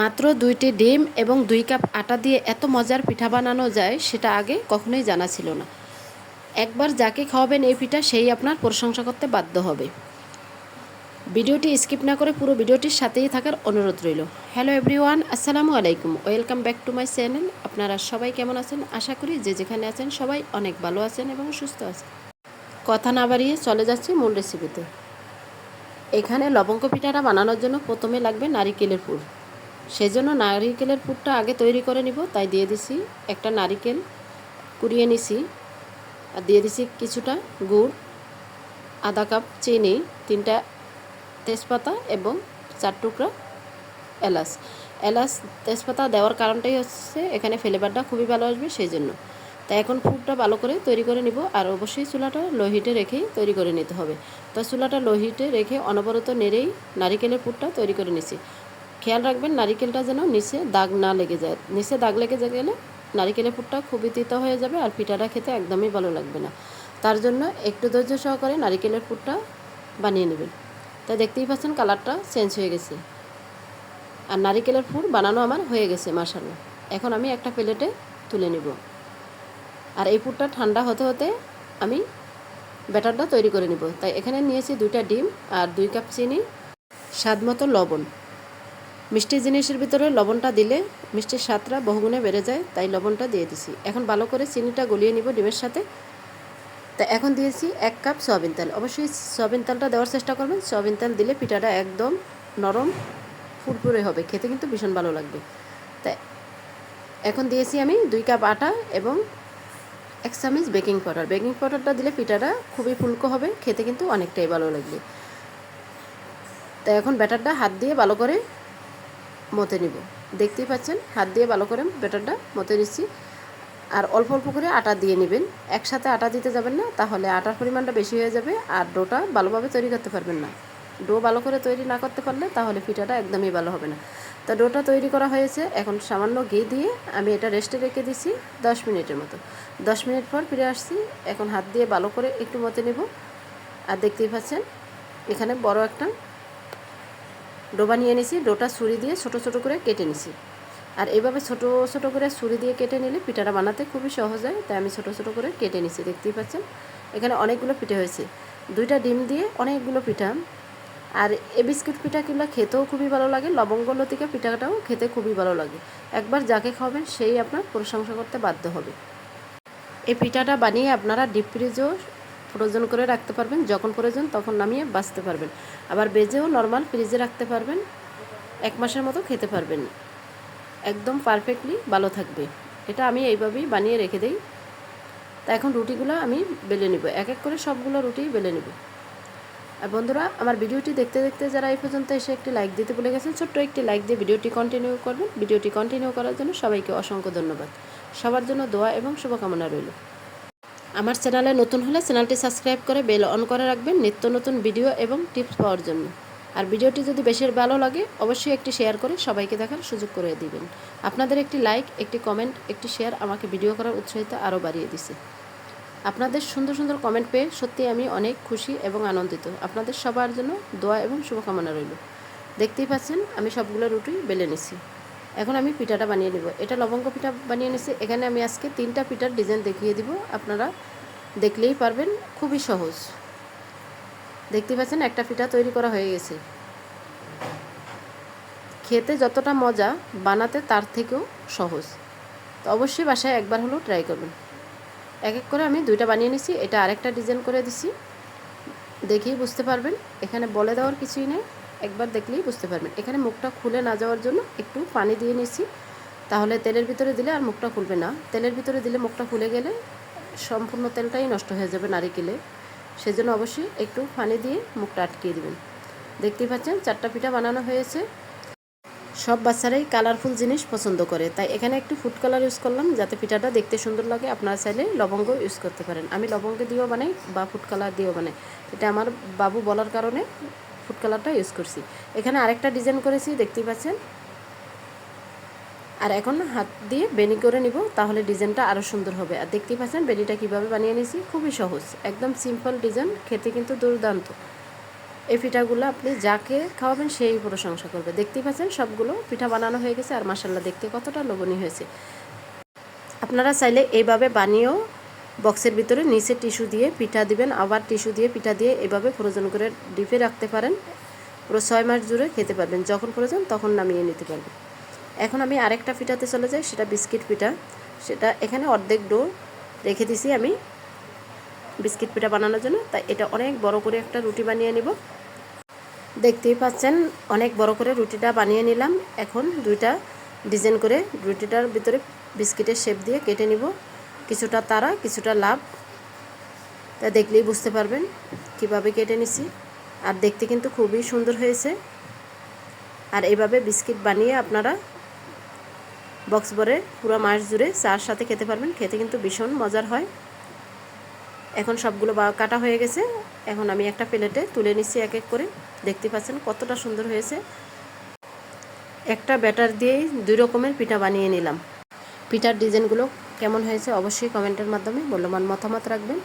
মাত্র দুইটি ডিম এবং দুই কাপ আটা দিয়ে এত মজার পিঠা বানানো যায়, সেটা আগে কখনোই জানা ছিল না। একবার যাকে খাওয়াবেন এই পিঠা, সেই আপনার প্রশংসা করতে বাধ্য হবে। ভিডিওটি স্কিপ না করে পুরো ভিডিওটির সাথেই থাকার অনুরোধ রইল। হ্যালো এভরিওয়ান, আসসালামু আলাইকুম। Welcome back to my channel. আপনারা সবাই কেমন আছেন? আশা করি যে যেখানে আছেন সবাই অনেক ভালো আছেন এবং সুস্থ আছেন। কথা না বাড়িয়ে চলে যাচ্ছি মূল রেসিপিতে এখানে লবঙ্গ পিঠাটা বানানোর জন্য প্রথমে লাগবে নারিকেলের পুর। সেই জন্য নারিকেলের পুরটা আগে তৈরি করে নিব, তাই দিয়ে দিছি একটা নারিকেল, কুড়িয়ে নিছি, আর দিয়ে দিছি কিছুটা গুড়, আধা কাপ চিনি, তিনটা তেজপাতা এবং চার টুকরা এলাচ। এলাচ, তেজপাতা দেওয়ার কারণটাই হচ্ছে এখানে ফ্লেভারটা খুবই ভালো আসবে সেই জন্য তাই এখন ফুডটা ভালো করে তৈরি করে নিব, আর অবশ্যই চুলাটা লো হিটে রেখেই তৈরি করে নিতে হবে। তো চুলাটা লো হিটে রেখে অনবরত নেড়েই নারিকেলের পুরটা তৈরি করে নিছি। খেয়াল রাখবেন, নারিকেলটা যেন নিচে দাগ না লেগে যায়। নিচে দাগ লেগে গেলে নারিকেলের পুরটা খুবই তিতা হয়ে যাবে আর পিঠাটা খেতে একদমই ভালো লাগবে না। তার জন্য একটু ধৈর্য সহকারে নারিকেলের পুরটা বানিয়ে নেবেন। তাই দেখতেই পাচ্ছেন কালারটা চেঞ্জ হয়ে গেছে। আর নারিকেলের ফুল বানানো আমার হয়ে গেছে মাসালো এখন আমি একটা প্লেটে তুলে নেব। আর এই পুরটা ঠান্ডা হতে হতে আমি ব্যাটারটা তৈরি করে নিব। তাই এখানে নিয়েছি দুইটা ডিম আর দুই কাপ চিনি স্বাদ মতো লবণ। মিষ্টি জিনিসের ভিতরে লবণটা দিলে মিষ্টির স্বাদটা বহুগুণে বেড়ে যায়, তাই লবণটা দিয়ে দিছি। এখন ভালো করে চিনিটা গলিয়ে নিব ডিমের সাথে। তা এখন দিয়েছি এক কাপ সয়াবিন তেল। অবশ্যই সয়াবিন তেলটা দেওয়ার চেষ্টা করবেন। সয়াবিন তেল দিলে পিঠাটা একদম নরম, ফুরফুরে হবে। খেতে কিন্তু ভীষণ ভালো লাগবে। তাই এখন দিয়েছি আমি দুই কাপ আটা এবং এক চামচ বেকিং পাউডার। বেকিং পাউডারটা দিলে পিঠাটা খুবই ফুলকো হবে, খেতে কিন্তু অনেকটাই ভালো লাগবে। তাই এখন ব্যাটারটা হাত দিয়ে ভালো করে মতে নিব। দেখতেই পাচ্ছেন, হাত দিয়ে ভালো করে ব্যাটারটা মতে নিচ্ছি। আর অল্প অল্প করে আটা দিয়ে নেবেন। একসাথে আটা দিতে যাবেন না, তাহলে আটার পরিমাণটা বেশি হয়ে যাবে আর ডোটা ভালোভাবে তৈরি করতে পারবেন না। ডো ভালো করে তৈরি না করতে পারলে তাহলে পিঠাটা একদমই ভালো হবে না। তা ডোটা তৈরি করা হয়েছে, এখন সামান্য ঘি দিয়ে আমি এটা রেস্টে রেখে দিছি দশ মিনিটের মতো। দশ মিনিট পর ফিরে আসছি, এখন হাত দিয়ে ভালো করে একটু মতে নেব। আর দেখতেই পাচ্ছেন, এখানে বড় একটা ডোবা নিয়ে নিছি, ডোটা ছুরি দিয়ে ছোট ছোট করে কেটে নিছি। আর এইভাবে ছোট ছোট করে ছুরি দিয়ে কেটে নিলে পিঠাটা বানাতে খুবই সহজ হয়, তাই আমি ছোট ছোট করে কেটে নিছি, দেখতেই পাচ্ছেন? এখানে অনেকগুলো পিঠে হয়েছে। দুইটা ডিম দিয়ে অনেকগুলো পিঠা। আর এ বিস্কুট পিঠা কিংবা খেতেও খুবই ভালো লাগে, লবঙ্গ লতিকা পিঠাটাও খেতে খুবই ভালো লাগে। একবার যাকে খাওয়াবেন, সেই আপনার প্রশংসা করতে বাধ্য হবে। এই পিঠাটা বানিয়ে আপনারা ডিপ ফ্রিজেও ফ্রোজন করে রাখতে পারবেন, যখন প্রয়োজন তখন নামিয়ে বাঁচতে পারবেন। আবার বেজেও নর্মাল ফ্রিজে রাখতে পারবেন, এক মাসের মতো খেতে পারবেন। একদম পারফেক্টলি ভালো থাকবে। এটা আমি এইভাবেই বানিয়ে রেখে দিই। তা এখন রুটিগুলো আমি বেলে নিব। এক এক করে সবগুলো রুটি বেলে নিব। আর বন্ধুরা, আমার ভিডিওটি দেখতে দেখতে যারা এই পর্যন্ত এসে একটি লাইক দিতে ভুলে গেছেন, ছোট্ট একটি লাইক দিয়ে ভিডিওটি কন্টিনিউ করবেন। ভিডিওটি কন্টিনিউ করার জন্য সবাইকে অসংখ্য ধন্যবাদ। সবার জন্য দোয়া এবং শুভকামনা রইল। আমার চ্যানেলে নতুন হলে চ্যানেলটি সাবস্ক্রাইব করে বেল অন করে রাখবেন নিত্য নতুন ভিডিও এবং টিপস পাওয়ার জন্য। আর ভিডিওটি যদি বেশি ভালো লাগে, অবশ্যই একটি শেয়ার করে সবাইকে দেখার সুযোগ করে দিবেন। আপনাদের একটি লাইক, একটি কমেন্ট, একটি শেয়ার আমাকে ভিডিও করার উৎসাহিত আরও বাড়িয়ে দিছে। আপনাদের সুন্দর সুন্দর কমেন্ট পেয়ে সত্যি আমি অনেক খুশি এবং আনন্দিত। আপনাদের সবার জন্য দোয়া এবং শুভকামনা রইল। দেখতেই পাচ্ছেন, আমি সবগুলো রুটি বেলে নিছি। এখন আমি পিঠাটা বানিয়ে নেব। এটা লবঙ্গ পিঠা বানিয়ে নিছি। এখানে আমি আজকে তিনটা পিঠার ডিজাইন দেখিয়ে দিব। আপনারা দেখলেই পারবেন। খুবই সহজ। দেখতে পাচ্ছেন, একটা পিঠা তৈরি করা হয়ে গেছে। খেতে যতটা মজা বানাতে তার থেকেও সহজ। তো অবশ্যই বাসায় একবার হলেও ট্রাই করবেন। এক এক করে আমি দুইটা বানিয়ে নিছি। এটা আরেকটা ডিজাইন করে দিছি। দেখেই বুঝতে পারবেন। এখানে বলে দেওয়ার কিছুই নেই। একবার দেখলেই বুঝতে পারবেন। এখানে মুখটা খুলে না যাওয়ার জন্য একটু পানি দিয়ে নিছি। তাহলে তেলের ভিতরে দিলে আর মুখটা খুলবে না। তেলের ভিতরে দিলে মুখটা খুলে গেলে সম্পূর্ণ তেলটাই নষ্ট হয়ে যাবে নারিকেলে। সেজন্য অবশ্যই একটু পানি দিয়ে মুখটা আটকিয়ে দেবেন। দেখতেই পাচ্ছেন, চারটা পিঠা বানানো হয়েছে। সব বাচ্চারাই কালারফুল জিনিস পছন্দ করে। তাই এখানে একটু ফুড কালার ইউজ করলাম, যাতে পিঠাটা দেখতে সুন্দর লাগে। আপনারা চাইলে লবঙ্গ ইউজ করতে পারেন। আমি লবঙ্গ দিয়েও বানাই বা ফুড কালার দিয়েও বানাই। এটা আমার বাবু বলার কারণে ফুড কালারটা ইউজ করছি। এখানে আরেকটা ডিজাইন করেছি, দেখতেই পাচ্ছেন। আর এখন হাত দিয়ে বেনি করে নিব, তাহলে ডিজাইনটা আরও সুন্দর হবে। আর দেখতেই পাচ্ছেন বেনিটা কীভাবে বানিয়ে নিয়েছি, খুবই সহজ। একদম সিম্পল ডিজাইন, খেতে কিন্তু দুর্দান্ত। এই পিঠাগুলো আপনি যাকে খাওয়াবেন সেই প্রশংসা করবে। দেখতেই পাচ্ছেন সবগুলো পিঠা বানানো হয়ে গেছে, আর মাসাল্লাহ দেখতে কতটা লোভনীয় হয়েছে। আপনারা চাইলে এইভাবে বানিয়েও বক্সের ভিতরে নিচে টিস্যু দিয়ে পিঠা দিবেন, আবার টিস্যু দিয়ে পিঠা দিয়ে এভাবে ফ্রোজন করে ডিপে রাখতে পারেন। পুরো ছয় মাস জুড়ে খেতে পারবেন, যখন প্রয়োজন তখন নামিয়ে নিতে পারবেন। এখন আমি আরেকটা পিঠাতে চলে যাই, সেটা বিস্কিট পিঠা। সেটা এখানে অর্ধেক ডো রেখে দিছি আমি বিস্কিট পিঠা বানানোর জন্য, তাই এটা অনেক বড় করে একটা রুটি বানিয়ে নিব। দেখতেই পাচ্ছেন, অনেক বড় করে রুটিটা বানিয়ে নিলাম। এখন দুইটা ডিজাইন করে রুটিটার ভিতরে বিস্কিটের শেপ দিয়ে কেটে নিব। কিছুটা তারা, কিছুটা লাভ। তা দেখলেই বুঝতে পারবেন কীভাবে কেটে নিছি। আর দেখতে কিন্তু খুবই সুন্দর হয়েছে। আর এভাবে বিস্কিট বানিয়ে আপনারা বক্স ভরে পুরো মাস জুড়ে চার সাথে খেতে পারবেন। খেতে কিন্তু ভীষণ মজার হয়। এখন সবগুলো কাটা হয়ে গেছে। এখন আমি একটা প্লেটে তুলে নিচ্ছি এক এক করে। দেখতে পাচ্ছেন কতটা সুন্দর হয়েছে। একটা ব্যাটার দিয়েই দুই রকমের পিঠা বানিয়ে নিলাম। পিঠার ডিজাইনগুলো কেমন হয়েছে অবশ্যই কমেন্টের মাধ্যমে মূল্যবান মতামত রাখবেন।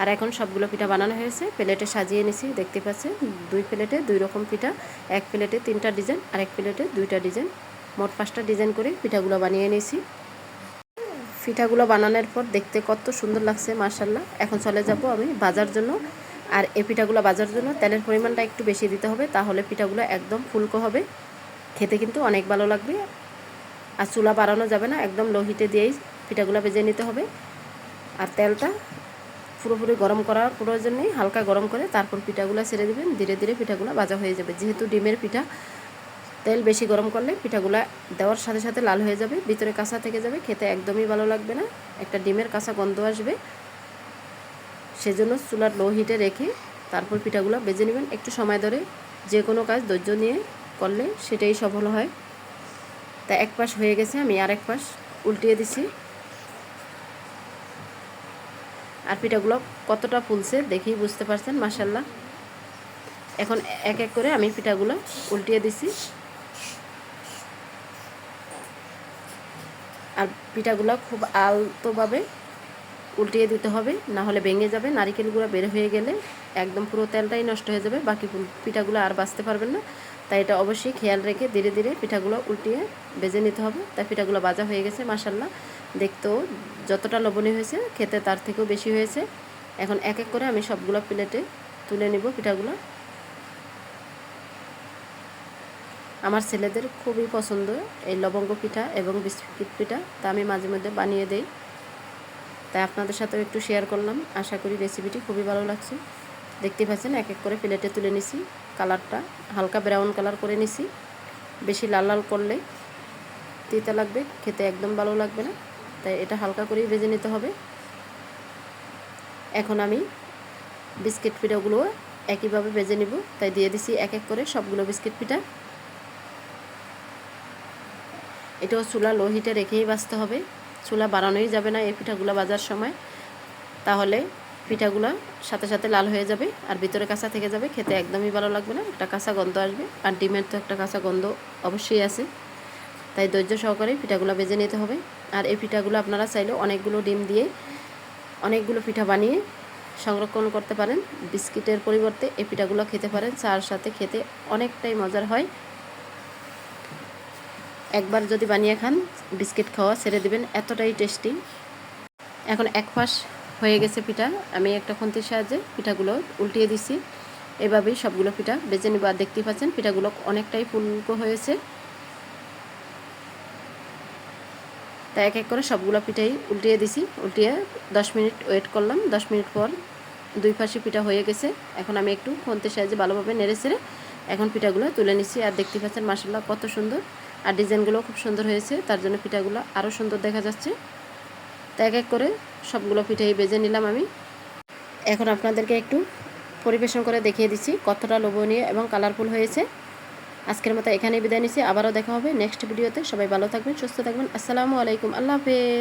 আর এখন সবগুলো পিঠা বানানো হয়েছে। প্লেটে সাজিয়ে নিছি, দেখতে পাচ্ছেন? দুই প্লেটে দুই রকম পিঠা, এক প্লেটে তিনটা ডিজাইন আর এক প্লেটে দুইটা ডিজাইন। মোট পাঁচটা ডিজাইন করে পিঠাগুলো বানিয়ে নিয়েছি। পিঠাগুলো বানানোর পর দেখতে কত সুন্দর লাগছে মার্শাল্লাহ এখন চলে যাব আমি বাজার জন্য। আর এই পিঠাগুলো বাজার জন্য তেলের পরিমাণটা একটু বেশি দিতে হবে, তাহলে পিঠাগুলো একদম ফুলকো হবে। খেতে কিন্তু অনেক ভালো লাগবে। আর চুলা বাড়ানো যাবে না, একদম লোহিতে দিয়েই পিঠাগুলো ভেজে নিতে হবে। আর তেলটা পুরোপুরি গরম করার প্রয়োজন নেই, হালকা গরম করে তারপর পিঠাগুলো ছেড়ে দেবেন। ধীরে ধীরে পিঠাগুলো ভাজা হয়ে যাবে। যেহেতু ডিমের পিঠা, তেল বেশি গরম করলে পিঠাগুলো দেওয়ার সাথে সাথে লাল হয়ে যাবে, ভিতরে কাঁচা থেকে যাবে, খেতে একদমই ভালো লাগবে না। একটা ডিমের কাঁচা গন্ধ আসবে। সেজন্য চুলার লো হিটে রেখে তারপর পিঠাগুলো বেজে নেবেন। একটু সময় ধরে যে কোনো কাজ ধৈর্য নিয়ে করলে সেটাই সফল হয়। তা এক পাশ হয়ে গেছে, আমি আরেক পাশ উল্টিয়ে দিছি। আর পিঠাগুলো কতটা ফুলছে দেখেই বুঝতে পারছেন মাসাল্লাহ এখন এক এক করে আমি পিঠাগুলো উল্টিয়ে দিছি। আর পিঠাগুলো খুব আলতোভাবে উল্টিয়ে দিতে হবে, না হলে ভেঙে যাবে নারিকেলগুলো বের হয়ে গেলে একদম পুরো তেলটাই নষ্ট হয়ে যাবে, বাকি পিঠাগুলো আর বাঁচতে পারবেন না। তাই এটা অবশ্যই খেয়াল রেখে ধীরে ধীরে পিঠাগুলো উল্টিয়ে বেজে নিতে হবে। তাই পিঠাগুলো বাজা হয়ে গেছে মাসাল্লাহ দেখতেও যতটা লবণী হয়েছে, খেতে তার থেকেও বেশি হয়েছে। এখন এক এক করে আমি সবগুলো প্লেটে তুলে নিব পিঠাগুলো। আমার ছেলেদের খুবই পছন্দ এই লবঙ্গ পিঠা এবং বিস্কিট পিঠা, তা আমি মাঝে মধ্যে বানিয়ে দেই। তাই আপনাদের সাথেও একটু শেয়ার করলাম। আশা করি রেসিপিটি খুবই ভালো লাগছে। দেখতে পাচ্ছেন, এক এক করে প্লেটে তুলে নিছি। কালারটা, হালকা ব্রাউন কালার করে নিছি। বেশি লাল লাল করলে তিতা লাগবে, খেতে একদম ভালো লাগবে না। তাই এটা হালকা করেই ভেজে নিতে হবে। এখন আমি বিস্কিট পিঠাগুলো একইভাবে ভেজে নিব। তাই দিয়ে দিছি এক এক করে সবগুলো বিস্কিট পিঠা। এটাও চুলা লো হিটে রেখেই বাঁচতে হবে। চুলা বাড়ানোই যাবে না এই পিঠাগুলো বাজার সময়। তাহলে পিঠাগুলো সাথে সাথে লাল হয়ে যাবে আর ভিতরে কাঁচা থেকে যাবে, খেতে একদমই ভালো লাগবে না, একটা কাঁচা গন্ধ আসবে আর ডিমের তো একটা কাঁচা গন্ধ অবশ্যই আছে। তাই ধৈর্য সহকারে পিঠাগুলো বেজে নিতে হবে আর এই পিঠাগুলো আপনারা চাইলে অনেকগুলো ডিম দিয়ে অনেকগুলো পিঠা বানিয়ে সংরক্ষণ করতে পারেন। বিস্কিটের পরিবর্তে এই পিঠাগুলো খেতে পারেন, চার সাথে খেতে অনেকটাই মজার হয়। একবার যদি বানিয়ে খান, বিস্কিট খাওয়া ছেড়ে দেবেন, এতটাই টেস্টি। এখন এক পাশ হয়ে গেছে পিঠা। আমি একটা খুন্তির সাহায্যে পিঠাগুলো উল্টিয়ে দিছি। এভাবেই সবগুলো পিঠা বেজে নেব। আর দেখতেই পাচ্ছেন, পিঠাগুলো অনেকটাই ফুলকো হয়েছে। তাই এক এক করে সবগুলো পিঠাই উল্টিয়ে দিছি। উল্টিয়ে দশ মিনিট ওয়েট করলাম। দশ মিনিট পর দুই পাশে পিঠা হয়ে গেছে। এখন আমি একটু খুন্তির সাহায্যে ভালোভাবে নেড়ে ছেড়ে এখন পিঠাগুলো তুলে নিচ্ছি আর দেখতে পাচ্ছেন মাসাল্লাহ কত সুন্দর। আর ডিজাইনগুলো খুব সুন্দর হয়েছে। তার জন্য পিঠাগুলো আরও সুন্দর দেখা যাচ্ছে। তো এক এক করে সবগুলো পিঠাই বেজে নিলাম আমি। এখন আপনাদেরকে একটু পরিবেশন করে দেখিয়ে দিচ্ছি কতটা লোভনীয় এবং কালারফুল হয়েছে। আজকের মতো এখানেই বিদায় নিচ্ছি, আবারও দেখা হবে নেক্সট ভিডিওতে। সবাই ভালো থাকবেন, সুস্থ থাকবেন। আসসালামু আলাইকুম, আল্লাহ হাফেজ।